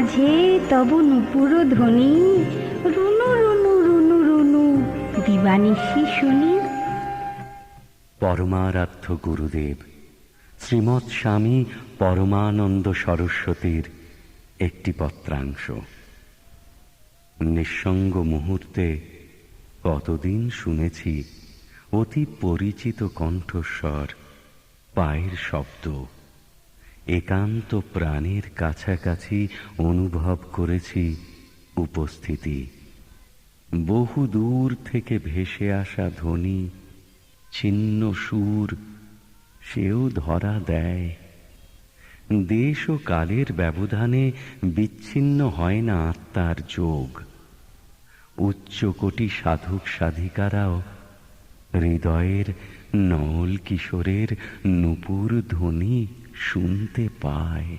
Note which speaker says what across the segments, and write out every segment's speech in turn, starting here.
Speaker 1: মাঝে তব নুপুর ধ্বনি। রুনু রুনু রুনু রুনু দিবানিশি শুনি
Speaker 2: পরমারাধ্য গুরুদেব, শ্রীমৎ স্বামী পরমানন্দ সরস্বতীর একটি পত্রাংশ। নিঃসঙ্গ মুহূর্তে কতদিন শুনেছি অতি পরিচিত কণ্ঠস্বর, পায়ের শব্দ। একান্ত প্রাণের কাছাকাছি অনুভব করেছি উপস্থিতি। বহু দূর থেকে ভেসে আসা ধ্বনি, ছিন্ন সুর, সেও ধরা দেয়। দেশ ও কালের ব্যবধানে বিচ্ছিন্ন হয় না আত্মার যোগ। উচ্চকোটি সাধক সাধিকারাও হৃদয়ের নল কিশোরের নুপুর ধ্বনি শুনতে পায়।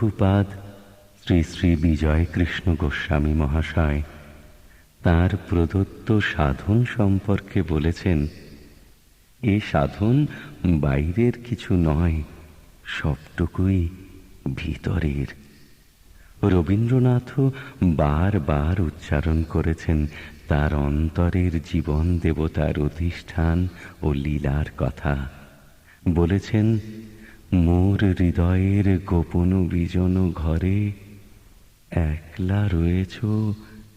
Speaker 2: প্রভুপাদ শ্রী শ্রী বিজয় কৃষ্ণ গোস্বামী মহাশয়। তার প্রদত্ত সাধন সম্পর্কে বলেছেন, এ সাধন বাইরের কিছু নয়, সবটুকুই ভিতরের। রবীন্দ্রনাথও বারবার উচ্চারণ করেছেন তার অন্তরের জীবন দেবতার অধিষ্ঠান ও লীলার কথা। বলেছেন মোর হৃদয়ের গোপন বিজন ঘরে, একলা রয়েছ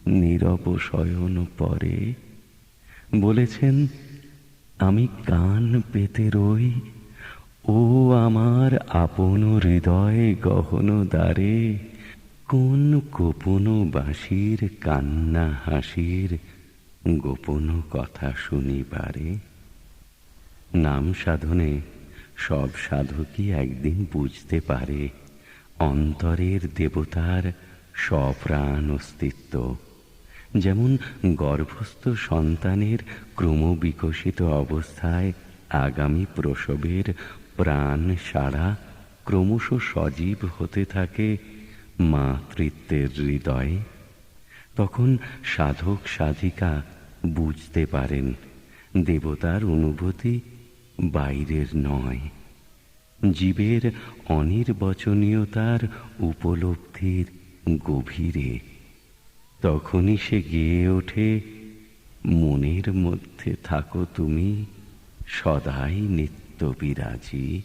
Speaker 2: নীরব শয়ন পরে। বলেছেন, আমি কান পেতে রই, ও আমার আপন হৃদয় গহন দ্বারে। কোন গোপন বাসির কান্না হাসির গোপন কথা শুনিবারে? নাম সাধনে সব সাধকই একদিন বুঝতে পারে, অন্তরের দেবতার সপ্রাণ অস্তিত্ব। যেমন গর্ভস্থ সন্তানের ক্রমবিকশিত অবস্থায় আগামী প্রসবের প্রাণ সারা ক্রমশ সজীব হতে থাকে মাতৃত্বের হৃদয়ে। তখন সাধক সাধিকা বুঝতে পারেন, দেবতার অনুভূতি বাইরের নয়। জীবের অনির্বচনীয়তার উপলব্ধির গভীরে। তখনই সে গেয়ে ওঠে, মনের মধ্যে থাকো তুমি, সদাই নিত্য বিরাজী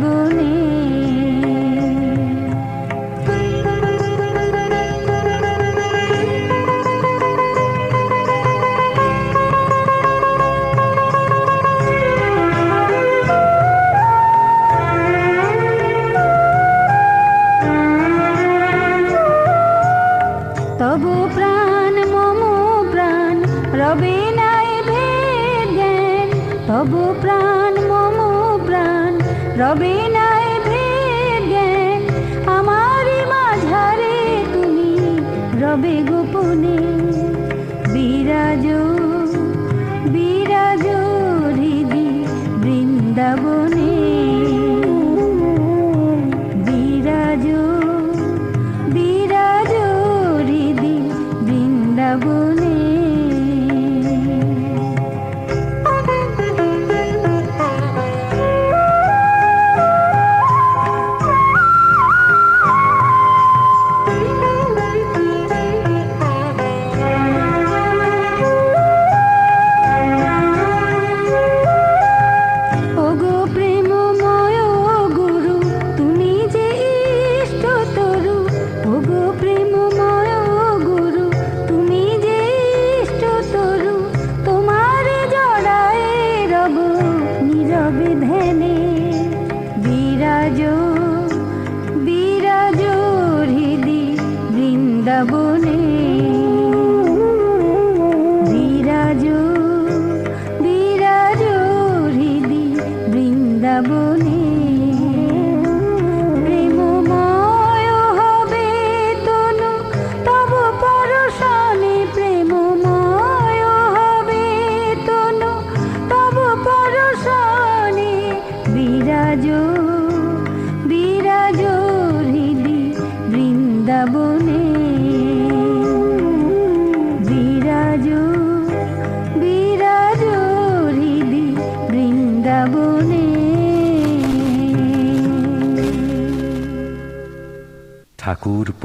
Speaker 2: ফাগুনে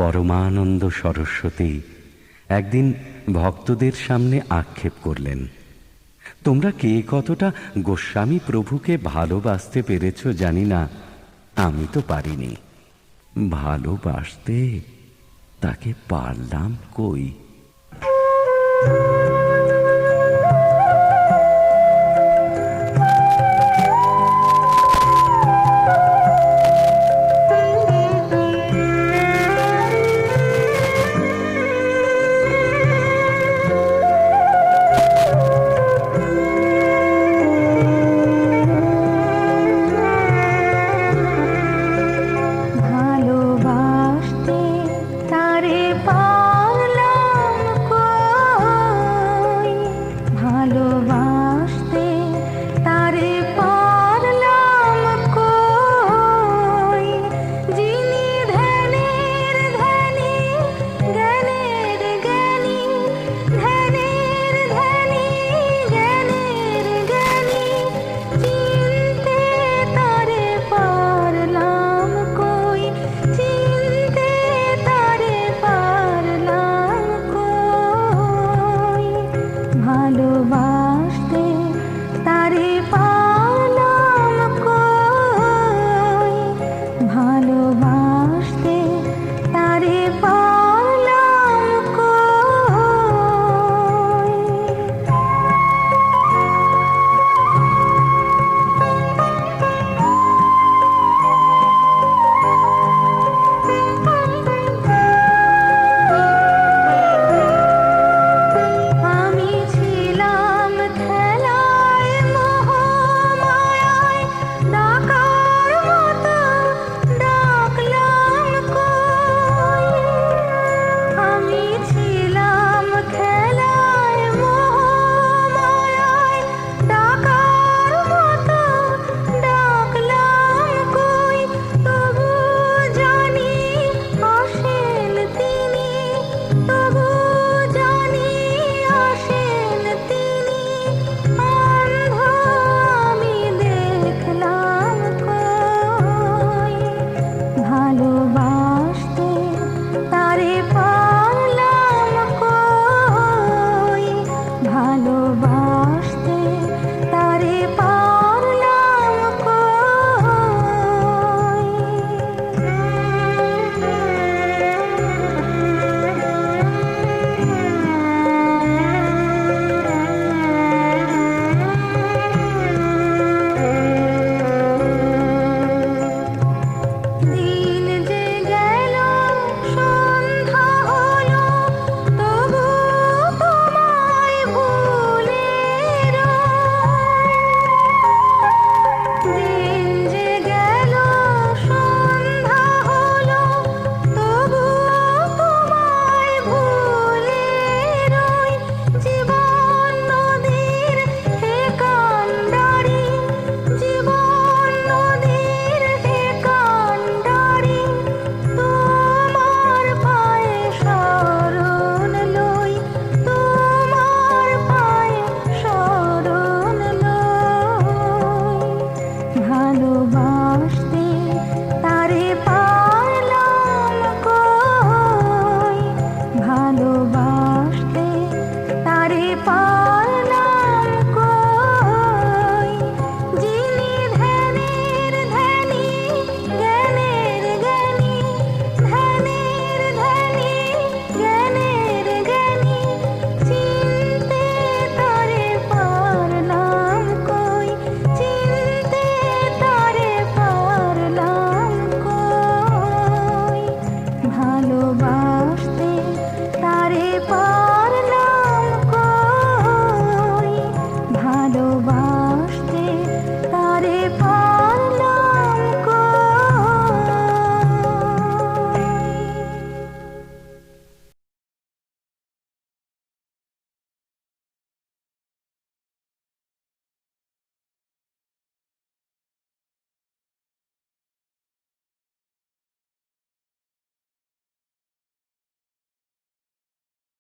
Speaker 2: পরমানন্দ সরস্বতী একদিন ভক্তদের সামনে আক্ষেপ করলেন, তোমরা কে কতটা গোস্বামী প্রভুকে ভালোবাসতে পেরেছ জানি না, আমি তো পারিনি। ভালোবাসতে তাকে পারলাম কই?
Speaker 1: thank
Speaker 2: you